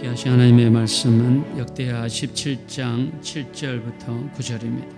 귀하신 하나님의 말씀은 역대하 17장 7절부터 9절입니다.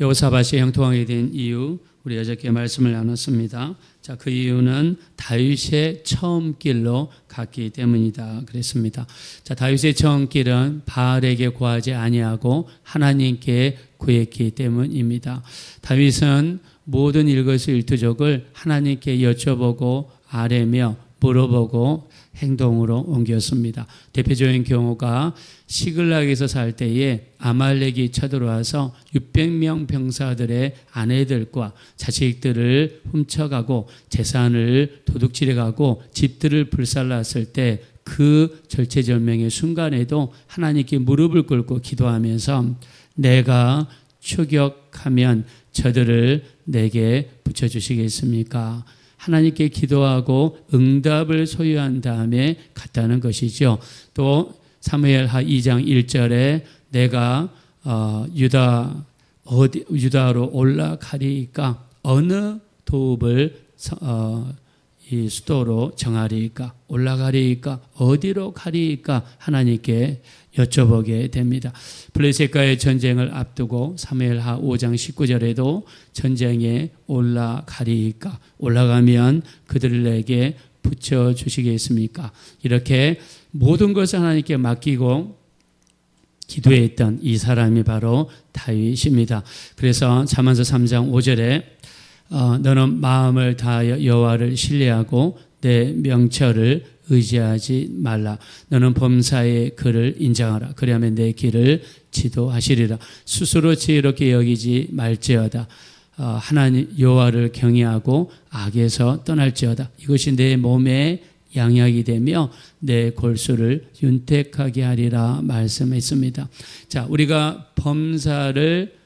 여호사밧이 형통하게 된 이유 우리 어저께 말씀을 나눴습니다. 자, 그 이유는 다윗의 처음 길로 갔기 때문이다 그랬습니다. 자, 다윗의 처음 길은 바알에게 구하지 아니하고 하나님께 구했기 때문입니다. 다윗은 모든 일거수 일투족을 하나님께 여쭤보고 아뢰며 물어보고 행동으로 옮겼습니다. 대표적인 경우가 시글락에서 살 때에 아말렉이 쳐들어와서 600명 병사들의 아내들과 자식들을 훔쳐가고 재산을 도둑질해가고 집들을 불살랐을 때 그 절체절명의 순간에도 하나님께 무릎을 꿇고 기도하면서 내가 추격하면 저들을 내게 붙여주시겠습니까? 하나님께 기도하고 응답을 소유한 다음에 갔다는 것이죠. 또 사무엘하 2장 1절에 내가 어, 유다 어디 유다로 올라가리까 어느 도읍을 어, 이 수도로 정하리까 올라가리까 어디로 가리까 하나님께 여쭤보게 됩니다. 블레셋과의 전쟁을 앞두고 사무엘하 5장 19절에도 전쟁에 올라가리까 올라가면 그들에게 붙여 주시겠습니까? 이렇게 모든 것을 하나님께 맡기고 기도했던 이 사람이 바로 다윗입니다. 그래서 잠언서 3장 5절에 어, 너는 마음을 다하여 여호와를 신뢰하고 내 명철을 의지하지 말라. 너는 범사의 글을 인정하라. 그리하면 내 길을 지도하시리라. 스스로 지혜롭게 여기지 말지어다. 어, 하나님 여호와를 경외하고 악에서 떠날지어다. 이것이 내 몸에 양약이 되며 내 골수를 윤택하게 하리라 말씀했습니다. 자, 우리가 범사를 아,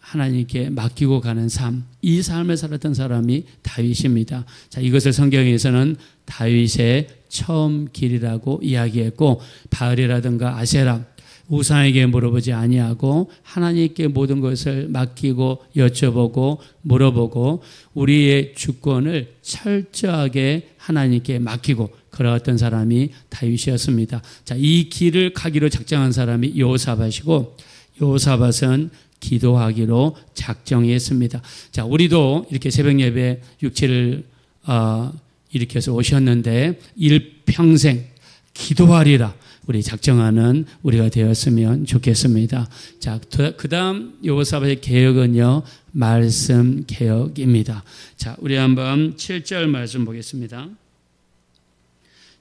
하나님께 맡기고 가는 삶, 이 삶을 살았던 사람이 다윗입니다. 자, 이것을 성경에서는 다윗의 처음 길이라고 이야기했고, 바알이라든가 아세라, 우상에게 물어보지 아니하고 하나님께 모든 것을 맡기고 여쭤보고 물어보고 우리의 주권을 철저하게 하나님께 맡기고 걸어갔던 사람이 다윗이었습니다. 자, 이 길을 가기로 작정한 사람이 요사밭이고 요사밭은 기도하기로 작정했습니다. 자, 우리도 이렇게 새벽 예배 육체를 어, 일으켜서 오셨는데 일평생 기도하리라. 우리 작정하는 우리가 되었으면 좋겠습니다. 자, 그 다음 요사의 개혁은요, 말씀 개혁입니다. 자, 우리 한번 7절 말씀 보겠습니다.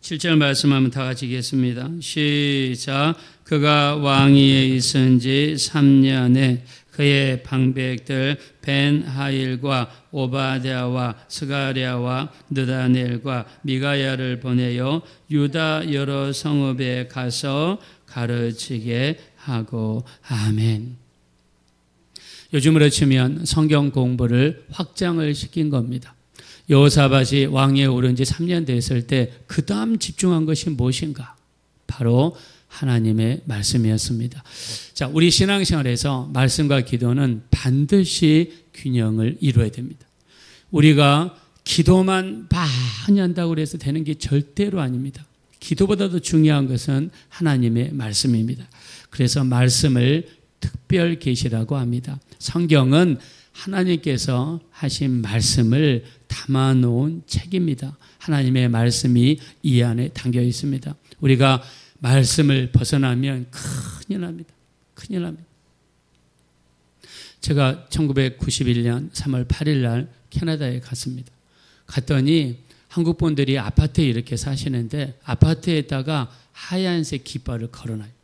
7절 말씀 한번 다 같이 읽겠습니다. 시작. 그가 왕위에 있은 지 3년에 그의 방백들 벤하일과 오바댜와 스가랴와 느다넬과 미가야를 보내어 유다 여러 성읍에 가서 가르치게 하고 아멘. 요즘으로 치면 성경 공부를 확장을 시킨 겁니다. 여호사밧이 왕위에 오른 지 3년 됐을 때 그 다음 집중한 것이 무엇인가? 바로 하나님의 말씀이었습니다. 자, 우리 신앙생활에서 말씀과 기도는 반드시 균형을 이루어야 됩니다. 우리가 기도만 많이 한다고 해서 되는 게 절대로 아닙니다. 기도보다도 중요한 것은 하나님의 말씀입니다. 그래서 말씀을 특별 계시라고 합니다. 성경은 하나님께서 하신 말씀을 담아 놓은 책입니다. 하나님의 말씀이 이 안에 담겨 있습니다. 우리가 말씀을 벗어나면 큰일 납니다. 큰일 납니다. 제가 1991년 3월 8일 날 캐나다에 갔습니다. 갔더니 한국 분들이 아파트에 이렇게 사시는데 아파트에다가 하얀색 깃발을 걸어놔요.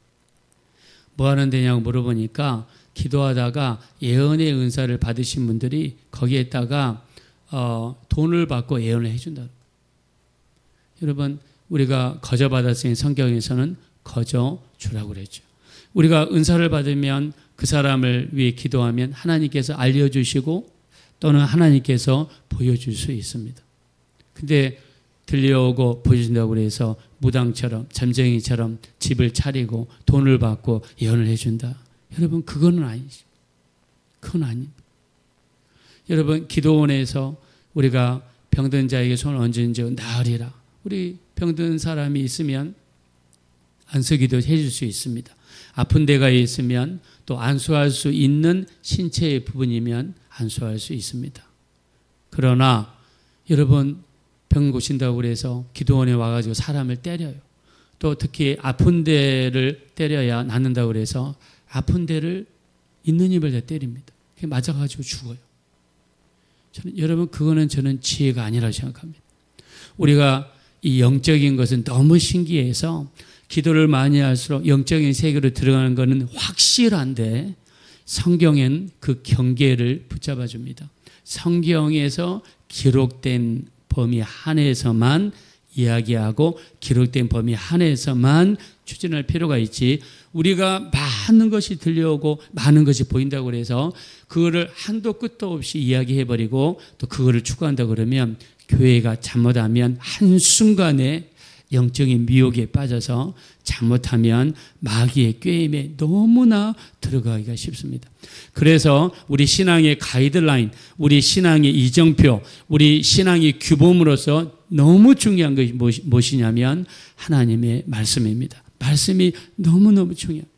뭐 하는 데냐고 물어보니까 기도하다가 예언의 은사를 받으신 분들이 거기에다가 어, 돈을 받고 예언을 해준다. 여러분 우리가 거저 받았으니 성경에서는 거저 주라고 그랬죠. 우리가 은사를 받으면 그 사람을 위해 기도하면 하나님께서 알려주시고 또는 하나님께서 보여줄 수 있습니다. 근데 들려오고 보여준다고 해서 무당처럼 잠쟁이처럼 집을 차리고 돈을 받고 예언을 해준다. 여러분 그거는 아니죠. 그건 아닙니다. 여러분 기도원에서 우리가 병든 자에게 손을 얹은 적 나으리라. 우리 병든 사람이 있으면 안수기도 해줄 수 있습니다. 아픈 데가 있으면 또 안수할 수 있는 신체의 부분이면 안수할 수 있습니다. 그러나 여러분 병 고친다고 그래서 기도원에 와가지고 사람을 때려요. 또 특히 아픈 데를 때려야 낫는다고 그래서 아픈 데를 있는 입을 다 때립니다. 그게 맞아가지고 죽어요. 저는 여러분 그거는 저는 지혜가 아니라고 생각합니다. 우리가 이 영적인 것은 너무 신기해서 기도를 많이 할수록 영적인 세계로 들어가는 것은 확실한데 성경엔 그 경계를 붙잡아 줍니다. 성경에서 기록된 범위 한에서만 이야기하고 기록된 범위 한에서만 추진할 필요가 있지 우리가 많은 것이 들려오고 많은 것이 보인다고 그래서 그거를 한도 끝도 없이 이야기해 버리고 또 그거를 추구한다 그러면 교회가 잘못하면 한순간에 영적인 미혹에 빠져서 잘못하면 마귀의 꾀임에 너무나 들어가기가 쉽습니다. 그래서 우리 신앙의 가이드라인, 우리 신앙의 이정표, 우리 신앙의 규범으로서 너무 중요한 것이 무엇이냐면 하나님의 말씀입니다. 말씀이 너무너무 중요합니다.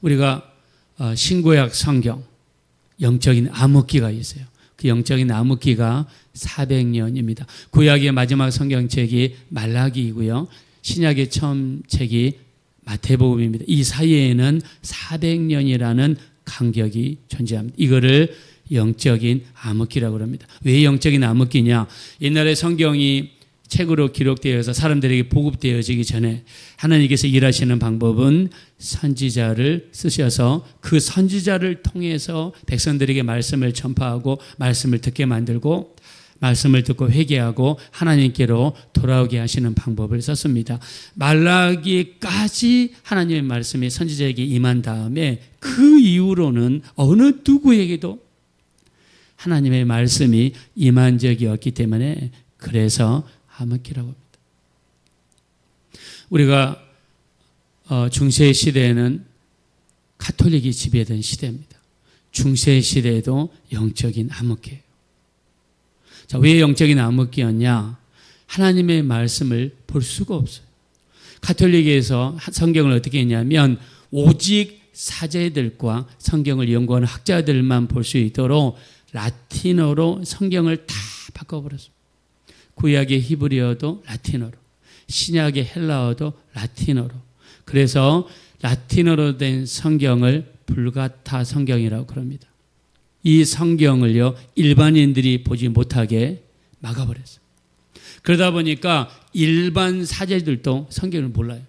우리가 어, 신구약 성경 영적인 암흑기가 있어요. 그 영적인 암흑기가 400년입니다. 구약의 마지막 성경책이 말라기이고요. 신약의 처음 책이 마태복음입니다. 이 사이에는 400년이라는 간격이 존재합니다. 이거를 영적인 암흑기라고 합니다. 왜 영적인 암흑기냐? 옛날에 성경이 책으로 기록되어서 사람들에게 보급되어지기 전에 하나님께서 일하시는 방법은 선지자를 쓰셔서 그 선지자를 통해서 백성들에게 말씀을 전파하고 말씀을 듣게 만들고 말씀을 듣고 회개하고 하나님께로 돌아오게 하시는 방법을 썼습니다. 말라기까지 하나님의 말씀이 선지자에게 임한 다음에 그 이후로는 어느 누구에게도 하나님의 말씀이 임한 적이 없기 때문에 그래서 하마키라고 합니다. 우리가 어, 중세 시대에는 카톨릭이 지배된 시대입니다. 중세 시대에도 영적인 암흑기예요. 자, 왜 영적인 암흑기였냐? 하나님의 말씀을 볼 수가 없어요. 카톨릭에서 성경을 어떻게 했냐면 오직 사제들과 성경을 연구하는 학자들만 볼 수 있도록 라틴어로 성경을 다 바꿔버렸습니다. 구약의 히브리어도 라틴어로, 신약의 헬라어도 라틴어로. 그래서 라틴어로 된 성경을 불가타 성경이라고 그럽니다. 이 성경을요, 일반인들이 보지 못하게 막아버렸어요. 그러다 보니까 일반 사제들도 성경을 몰라요.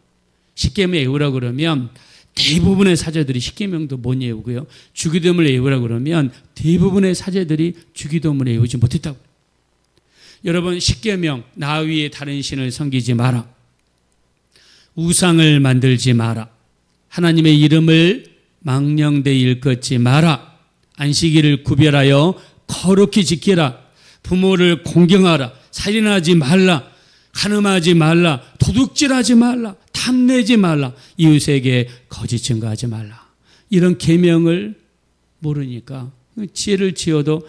십계명 외우라 그러면 대부분의 사제들이 십계명도 못 외우고요. 주기도문을 외우라 그러면 대부분의 사제들이 주기도문을 외우지 못했다고. 여러분 십계명 나 위에 다른 신을 섬기지 마라. 우상을 만들지 마라. 하나님의 이름을 망령되 일컫지 마라. 안식일을 구별하여 거룩히 지키라. 부모를 공경하라. 살인하지 말라. 가늠하지 말라. 도둑질하지 말라. 탐내지 말라. 이웃에게 거짓 증거하지 말라. 이런 계명을 모르니까 지혜를 지어도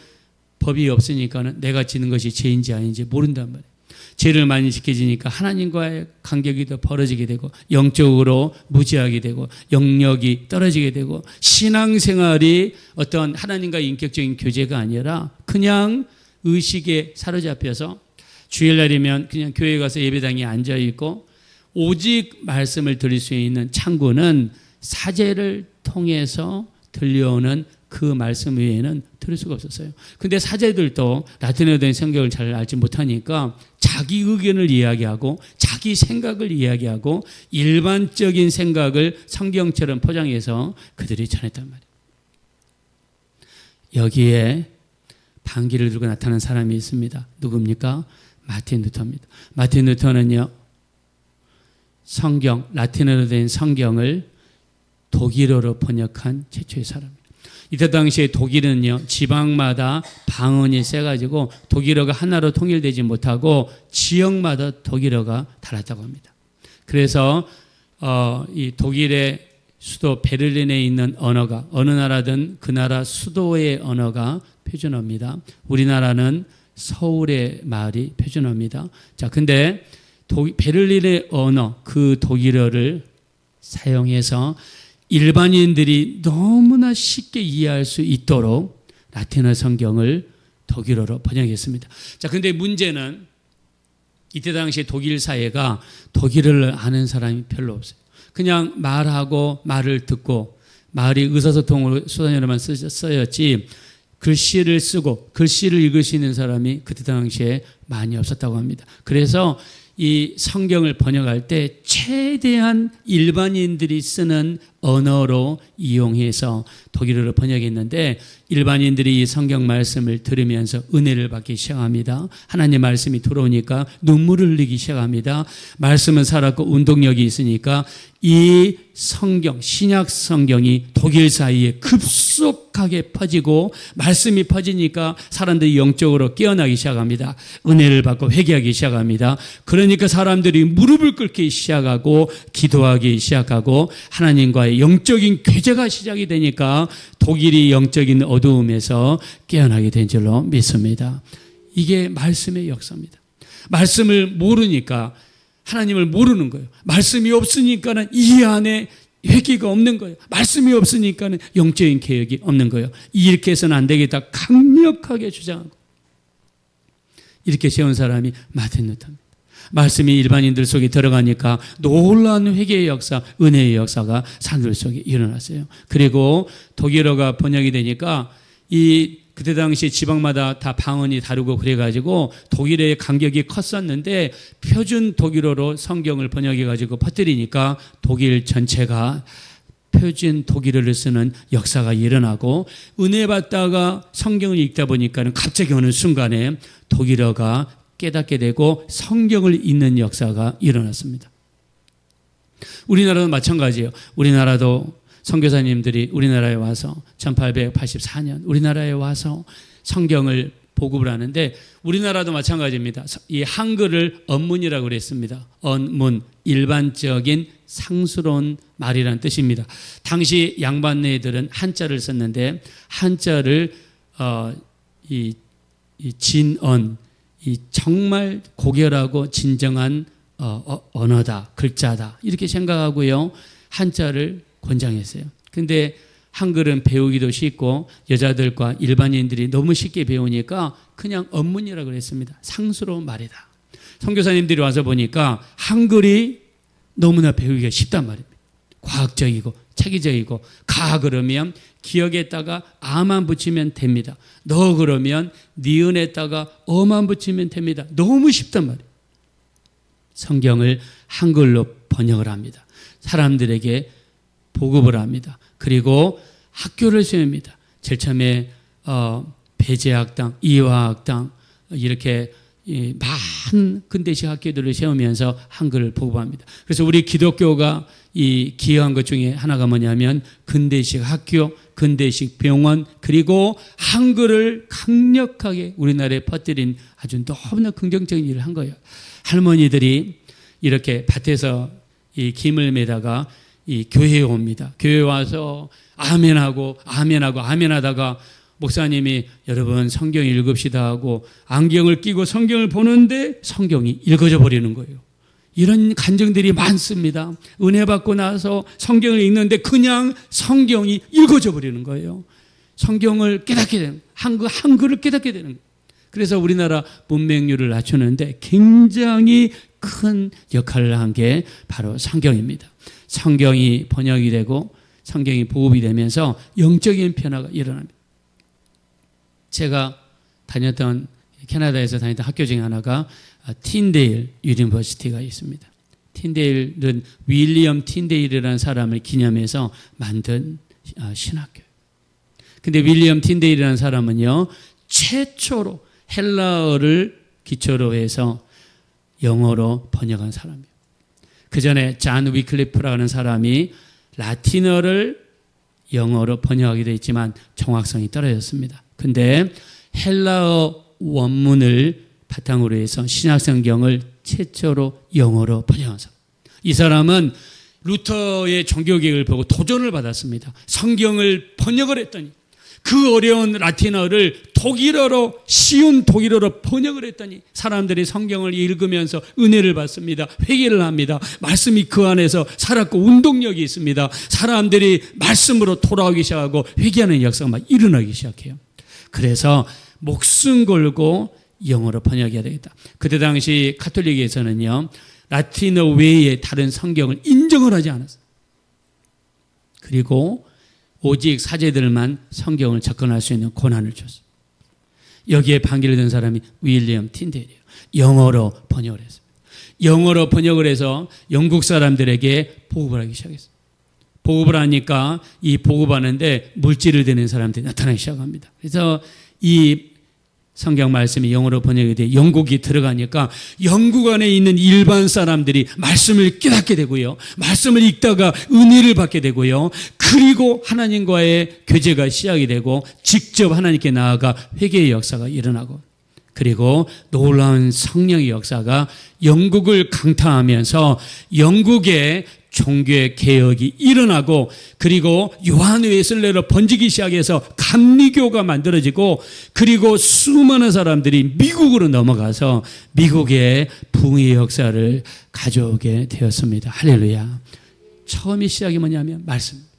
법이 없으니까는 내가 지는 것이 죄인지 아닌지 모른단 말이에요. 죄를 많이 지켜지니까 하나님과의 간격이 더 벌어지게 되고 영적으로 무지하게 되고 영역이 떨어지게 되고 신앙생활이 어떤 하나님과 인격적인 교제가 아니라 그냥 의식에 사로잡혀서 주일날이면 그냥 교회 가서 예배당에 앉아 있고 오직 말씀을 들을 수 있는 창구는 사제를 통해서 들려오는 그 말씀 외에는 들을 수가 없었어요. 근데 사제들도 라틴어로 된 성경을 잘 알지 못하니까 자기 의견을 이야기하고 자기 생각을 이야기하고 일반적인 생각을 성경처럼 포장해서 그들이 전했단 말이에요. 여기에 반기를 들고 나타난 사람이 있습니다. 누굽니까? 마틴 루터입니다. 마틴 루터는요, 성경, 라틴어로 된 성경을 독일어로 번역한 최초의 사람입니다. 이때 당시에 독일은요, 지방마다 방언이 세가지고 독일어가 하나로 통일되지 못하고 지역마다 독일어가 달랐다고 합니다. 그래서, 어, 이 독일의 수도 베를린에 있는 언어가 어느 나라든 그 나라 수도의 언어가 표준어입니다. 우리나라는 서울의 말이 표준어입니다. 자, 근데 도- 베를린의 언어 그 독일어를 사용해서 일반인들이 너무나 쉽게 이해할 수 있도록 라틴어 성경을 독일어로 번역했습니다. 자, 근데 문제는 이때 당시 독일 사회가 독일어를 아는 사람이 별로 없어요. 그냥 말하고 말을 듣고 말이 의사소통으로 수단으로만 쓰- 쓰였지 글씨를 쓰고 글씨를 읽을 수 있는 사람이 그때 당시에 많이 없었다고 합니다. 그래서 이 성경을 번역할 때 최대한 일반인들이 쓰는 언어로 이용해서 독일어로 번역했는데 일반인들이 이 성경 말씀을 들으면서 은혜를 받기 시작합니다. 하나님 말씀이 들어오니까 눈물을 흘리기 시작합니다. 말씀은 살았고 운동력이 있으니까 이 성경, 신약 성경이 독일 사이에 급속하게 퍼지고 말씀이 퍼지니까 사람들이 영적으로 깨어나기 시작합니다. 은혜를 받고 회개하기 시작합니다. 그러니까 사람들이 무릎을 꿇기 시작하고 기도하기 시작하고 하나님과의 영적인 교제가 시작이 되니까 독일이 영적인 어두움에서 깨어나게 된 줄로 믿습니다. 이게 말씀의 역사입니다. 말씀을 모르니까 하나님을 모르는 거예요. 말씀이 없으니까는 이 안에 회개가 없는 거예요. 말씀이 없으니까는 영적인 개혁이 없는 거예요. 이렇게 해서는 안 되겠다. 강력하게 주장하고 이렇게 세운 사람이 마틴 루터입니다. 말씀이 일반인들 속에 들어가니까 놀라운 회개의 역사, 은혜의 역사가 산들 속에 일어났어요. 그리고 독일어가 번역이 되니까 이 그때 당시 지방마다 다 방언이 다르고 그래가지고 독일어의 간격이 컸었는데 표준 독일어로 성경을 번역해가지고 퍼뜨리니까 독일 전체가 표준 독일어를 쓰는 역사가 일어나고 은혜 받다가 성경을 읽다 보니까는 갑자기 어느 순간에 독일어가 깨닫게 되고 성경을 읽는 역사가 일어났습니다. 우리나라도 마찬가지예요. 우리나라도 선교사님들이 우리나라에 와서 1884년 우리나라에 와서 성경을 보급을 하는데 우리나라도 마찬가지입니다. 이 한글을 언문이라고 그랬습니다. 언문 일반적인 상스러운 말이라는 뜻입니다. 당시 양반네들은 한자를 썼는데 한자를 어, 이, 이 진언 이 정말 고결하고 진정한 어, 어, 언어다 글자다 이렇게 생각하고요 한자를 권장했어요. 근데 한글은 배우기도 쉽고 여자들과 일반인들이 너무 쉽게 배우니까 그냥 언문이라고 그랬습니다. 상스러운 말이다. 선교사님들이 와서 보니까 한글이 너무나 배우기가 쉽단 말입니다. 과학적이고 체계적이고 가 그러면 기억에다가 아만 붙이면 됩니다. 너 그러면 니은에다가 어만 붙이면 됩니다. 너무 쉽단 말이에요. 성경을 한글로 번역을 합니다. 사람들에게 보급을 합니다. 그리고 학교를 세웁니다. 제일 처음에 어, 배제학당, 이화학당 이렇게 이 많은 근대식 학교들을 세우면서 한글을 보급합니다. 그래서 우리 기독교가 이 기여한 것 중에 하나가 뭐냐면 근대식 학교, 근대식 병원 그리고 한글을 강력하게 우리나라에 퍼뜨린 아주 너무나 긍정적인 일을 한 거예요. 할머니들이 이렇게 밭에서 이 김을 매다가 이 교회에 옵니다. 교회 와서 아멘하고 아멘하고 아멘하다가 목사님이 여러분 성경 읽읍시다 하고 안경을 끼고 성경을 보는데 성경이 읽어져 버리는 거예요. 이런 간증들이 많습니다. 은혜 받고 나서 성경을 읽는데 그냥 성경이 읽어져 버리는 거예요. 성경을 깨닫게 되는 한글 한글을 깨닫게 되는. 그래서 우리나라 문맹률을 낮추는데 굉장히 큰 역할을 한 게 바로 성경입니다. 성경이 번역이 되고 성경이 보급이 되면서 영적인 변화가 일어납니다. 제가 다녔던 캐나다에서 다녔던 학교 중에 하나가 틴데일 유니버시티가 있습니다. 틴데일은 윌리엄 틴데일이라는 사람을 기념해서 만든 신학교. 근데 윌리엄 틴데일이라는 사람은요 최초로 헬라어를 기초로 해서 영어로 번역한 사람이에요. 그 전에 잔 위클리프라는 사람이 라틴어를 영어로 번역하기도 했지만 정확성이 떨어졌습니다. 근데 헬라어 원문을 바탕으로 해서 신약성경을 최초로 영어로 번역한 사람. 이 사람은 루터의 종교개혁을 보고 도전을 받았습니다. 성경을 번역을 했더니 그 어려운 라틴어를 독일어로 쉬운 독일어로 번역을 했더니 사람들이 성경을 읽으면서 은혜를 받습니다. 회개를 합니다. 말씀이 그 안에서 살았고 운동력이 있습니다. 사람들이 말씀으로 돌아오기 시작하고 회개하는 역사가 막 일어나기 시작해요. 그래서 목숨 걸고 영어로 번역해야 되겠다. 그때 당시 카톨릭에서는요. 라틴어 외에 다른 성경을 인정을 하지 않았어요. 그리고 오직 사제들만 성경을 접근할 수 있는 권한을 줬어요. 여기에 반기를 든 사람이 윌리엄 틴델이에요. 영어로 번역을 했습니다. 영어로 번역을 해서 영국 사람들에게 보급을 하기 시작했어요. 보급을 하니까 이 보급하는데 물질을 대는 사람들이 나타나기 시작합니다. 그래서 이 성경 말씀이 영어로 번역이 돼 영국이 들어가니까 영국 안에 있는 일반 사람들이 말씀을 깨닫게 되고요. 말씀을 읽다가 은혜를 받게 되고요. 그리고 하나님과의 교제가 시작이 되고 직접 하나님께 나아가 회개의 역사가 일어나고 그리고 놀라운 성령의 역사가 영국을 강타하면서 영국의 종교의 개혁이 일어나고 그리고 요한웨슬레로 번지기 시작해서 감리교가 만들어지고 그리고 수많은 사람들이 미국으로 넘어가서 미국의 붕의 역사를 가져오게 되었습니다. 할렐루야. 처음이 시작이 뭐냐면 말씀.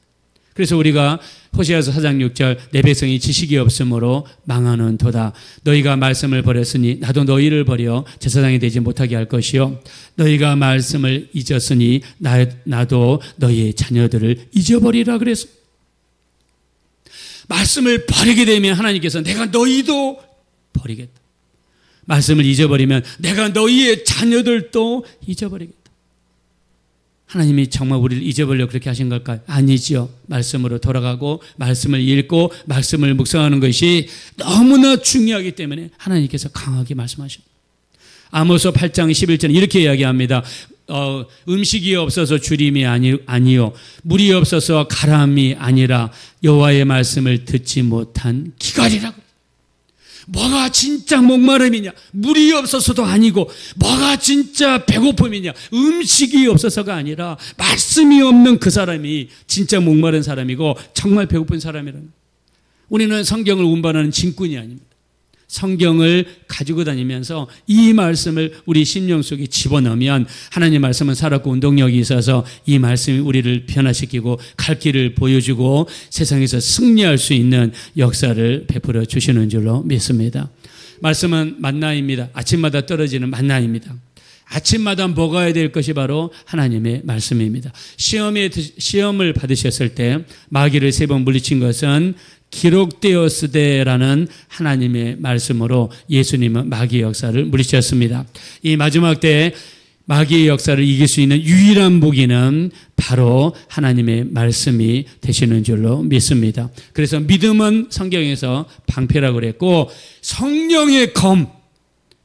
그래서 우리가 호시아서 4장 6절 내 백성이 지식이 없으므로 망하는 도다. 너희가 말씀을 버렸으니 나도 너희를 버려 제사장이 되지 못하게 할 것이요. 너희가 말씀을 잊었으니 나, 나도 너희의 자녀들을 잊어버리라 그래서 말씀을 버리게 되면 하나님께서 내가 너희도 버리겠다. 말씀을 잊어버리면 내가 너희의 자녀들도 잊어버리겠다 하나님이 정말 우리를 잊어버려 그렇게 하신 걸까요? 아니지요. 말씀으로 돌아가고 말씀을 읽고 말씀을 묵상하는 것이 너무나 중요하기 때문에 하나님께서 강하게 말씀하십니다. 아모스 8장 11절 이렇게 이야기합니다. 어, 음식이 없어서 주림이 아니, 아니요 물이 없어서 가람이 아니라 여호와의 말씀을 듣지 못한 기갈이라고. 뭐가 진짜 목마름이냐? 물이 없어서도 아니고, 뭐가 진짜 배고픔이냐? 음식이 없어서가 아니라, 말씀이 없는 그 사람이 진짜 목마른 사람이고, 정말 배고픈 사람이라는. 우리는 성경을 운반하는 진꾼이 아닙니다. 성경을 가지고 다니면서 이 말씀을 우리 심령 속에 집어넣으면 하나님 말씀은 살았고 운동력이 있어서 이 말씀이 우리를 변화시키고 갈 길을 보여주고 세상에서 승리할 수 있는 역사를 베풀어 주시는 줄로 믿습니다. 말씀은 만나입니다. 아침마다 떨어지는 만나입니다. 아침마다 먹어야 될 것이 바로 하나님의 말씀입니다. 시험에 시험을 받으셨을 때 마귀를 세 번 물리친 것은 기록되었으되라는 하나님의 말씀으로 예수님은 마귀의 역사를 물리쳤습니다. 이 마지막 때 마귀의 역사를 이길 수 있는 유일한 무기는 바로 하나님의 말씀이 되시는 줄로 믿습니다. 그래서 믿음은 성경에서 방패라고 그랬고 성령의 검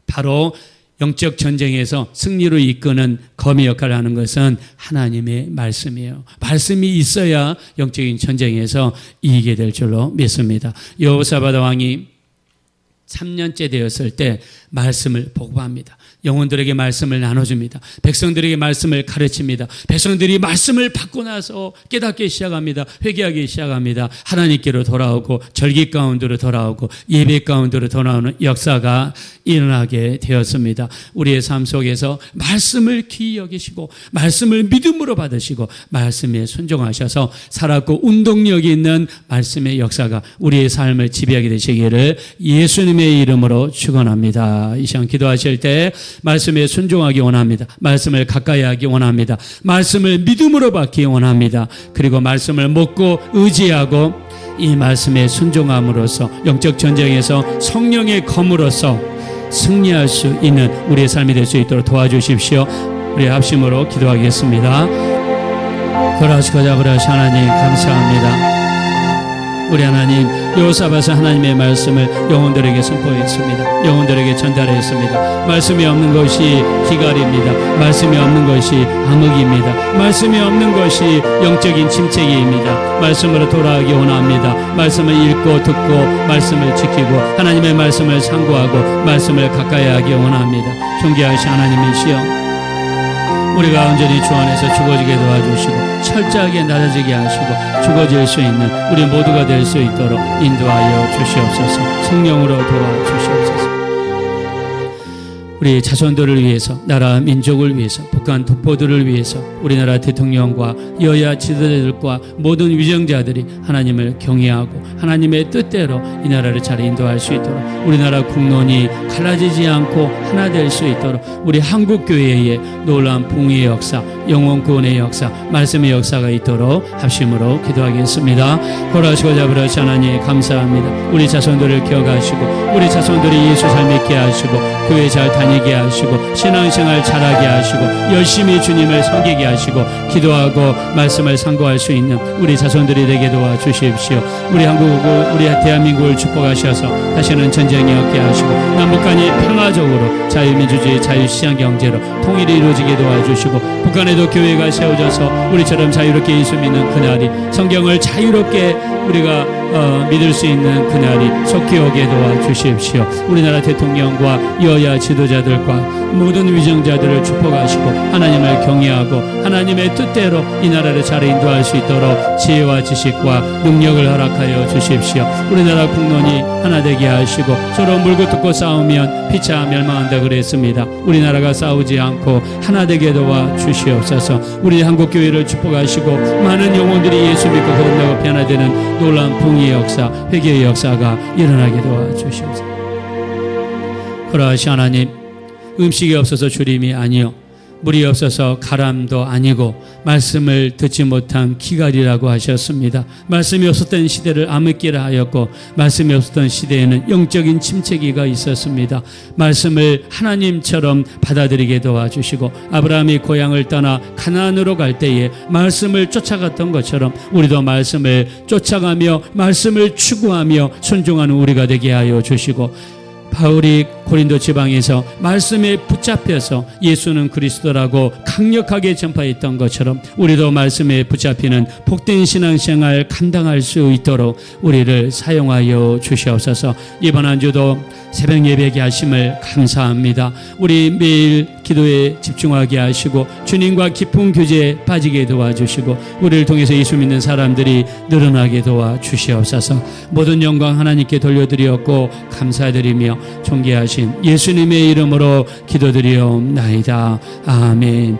바로 영적 전쟁에서 승리로 이끄는 검의 역할을 하는 것은 하나님의 말씀이에요. 말씀이 있어야 영적인 전쟁에서 이기게 될 줄로 믿습니다. 여호사바다 왕이 3년째 되었을 때 말씀을 보고합니다. 영혼들에게 말씀을 나눠줍니다. 백성들에게 말씀을 가르칩니다. 백성들이 말씀을 받고 나서 깨닫기 시작합니다. 회개하기 시작합니다. 하나님께로 돌아오고 절기 가운데로 돌아오고 예배 가운데로 돌아오는 역사가 일어나게 되었습니다. 우리의 삶 속에서 말씀을 귀히 여기시고 말씀을 믿음으로 받으시고 말씀에 순종하셔서 살았고 운동력이 있는 말씀의 역사가 우리의 삶을 지배하게 되시기를 예수님의 이름으로 축원합니다. 이 시간 기도하실 때 말씀에 순종하기 원합니다. 말씀을 가까이 하기 원합니다. 말씀을 믿음으로 받기 원합니다. 그리고 말씀을 먹고 의지하고 이 말씀에 순종함으로써 영적 전쟁에서 성령의 검으로서 승리할 수 있는 우리의 삶이 될 수 있도록 도와주십시오. 우리 합심으로 기도하겠습니다. 그라시고자 그라시 하나님 감사합니다. 우리 하나님 요사바서 하나님의 말씀을 영혼들에게 선포했습니다. 영혼들에게 전달했습니다. 말씀이 없는 것이 기갈입니다. 말씀이 없는 것이 암흑입니다. 말씀이 없는 것이 영적인 침체기입니다. 말씀으로 돌아가기 원합니다. 말씀을 읽고 듣고 말씀을 지키고 하나님의 말씀을 상고하고 말씀을 가까이 하기 원합니다. 존귀하신 하나님이시여 우리가 온전히 주 안에서 죽어지게 도와주시고 철저하게 낮아지게 하시고 죽어질 수 있는 우리 모두가 될 수 있도록 인도하여 주시옵소서. 성령으로 도와주시옵소서 우리 자손들을 위해서 나라 민족을 위해서 북한 독보들을 위해서 우리나라 대통령과 여야 지도자들과 모든 위정자들이 하나님을 경외하고 하나님의 뜻대로 이 나라를 잘 인도할 수 있도록 우리나라 국론이 갈라지지 않고 하나 될 수 있도록 우리 한국 교회의 놀라운 봉의 역사, 영원 구원의 역사, 말씀의 역사가 있도록 합심으로 기도하겠습니다. 걸어하시고 잡으라시 하나님 감사합니다. 우리 자손들을 기억하시고 우리 자손들이 예수 잘 믿게 하시고 교회 잘 다니 게 하시고 신앙생활 잘하게 하시고 열심히 주님을 섬기게 하시고 기도하고 말씀을 상고할 수 있는 우리 자손들이 되게 도와 주십시오. 우리 한국을 우리 대한민국을 축복하셔서 다시는 전쟁이 없게 하시고 남북한이 평화적으로 자유민주주의 자유시장 경제로 통일이 이루어지게 도와 주시고 북한에도 교회가 세워져서 우리처럼 자유롭게 예수 믿는 그날이 성경을 자유롭게 우리가 어, 믿을 수 있는 그날이 속히 오게 도와주십시오. 우리나라 대통령과 여야 지도자들과 모든 위정자들을 축복하시고 하나님을 경외하고 하나님의 뜻대로 이 나라를 잘 인도할 수 있도록 지혜와 지식과 능력을 허락하여 주십시오. 우리나라 국론이 하나 되게 하시고 서로 물고 뜯고 싸우면 피차 멸망한다 그랬습니다. 우리나라가 싸우지 않고 하나 되게 도와 주시옵소서. 우리 한국 교회를 축복하시고 많은 영혼들이 예수 믿고 거듭나고 변화되는 놀라운 붕의 역사, 회개의 역사가 일어나게 도와 주시옵소서. 그러하시 하나님 음식이 없어서 주림이 아니요 물이 없어서 가람도 아니고 말씀을 듣지 못한 기갈이라고 하셨습니다. 말씀이 없었던 시대를 암흑기라 하였고 말씀이 없었던 시대에는 영적인 침체기가 있었습니다. 말씀을 하나님처럼 받아들이게 도와주시고 아브라함이 고향을 떠나 가나안으로 갈 때에 말씀을 쫓아갔던 것처럼 우리도 말씀을 쫓아가며 말씀을 추구하며 순종하는 우리가 되게 하여 주시고 바울이 고린도 지방에서 말씀에 붙잡혀서 예수는 그리스도라고 강력하게 전파했던 것처럼 우리도 말씀에 붙잡히는 복된 신앙생활 감당할 수 있도록 우리를 사용하여 주시옵소서 이번 한 주도 새벽 예배게 하심을 감사합니다. 우리 매일 기도에 집중하게 하시고 주님과 깊은 교제에 빠지게 도와주시고 우리를 통해서 예수 믿는 사람들이 늘어나게 도와주시옵소서 모든 영광 하나님께 돌려드리었고 감사드리며 존귀하신 예수님의 이름으로 기도드리옵나이다. 아멘.